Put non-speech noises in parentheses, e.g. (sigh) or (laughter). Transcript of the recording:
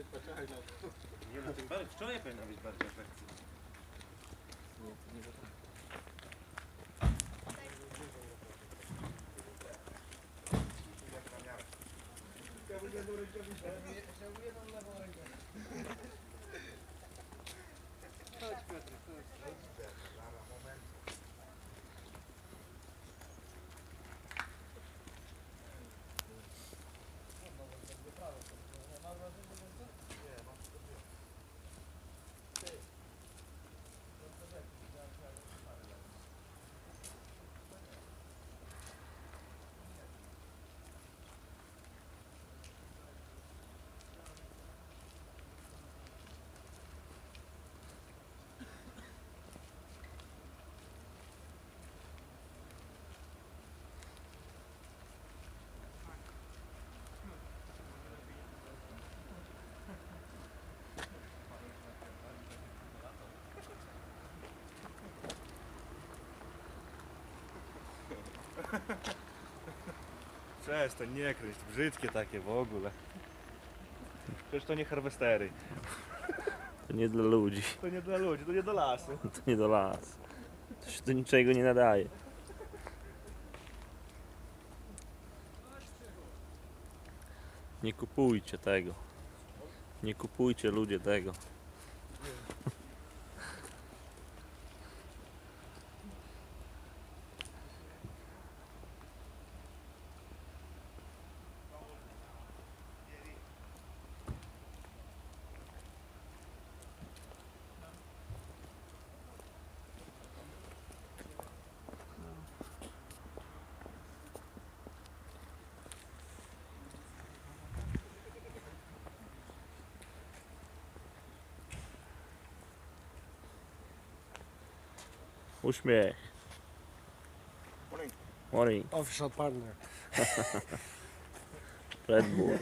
na to. Nie no, tym bardziej wczoraj powinna być bardziej atrakcyjna. Przestań, nie kręć, brzydkie takie w ogóle. Przecież to nie harwestery. To nie dla ludzi, To nie dla ludzi, to nie do lasu. (laughs) to nie do las. To się do niczego nie nadaje. Nie kupujcie tego. Nie kupujcie ludzie tego. Uśmiech. Morning. Morning. Official partner. (laughs) Red Bull.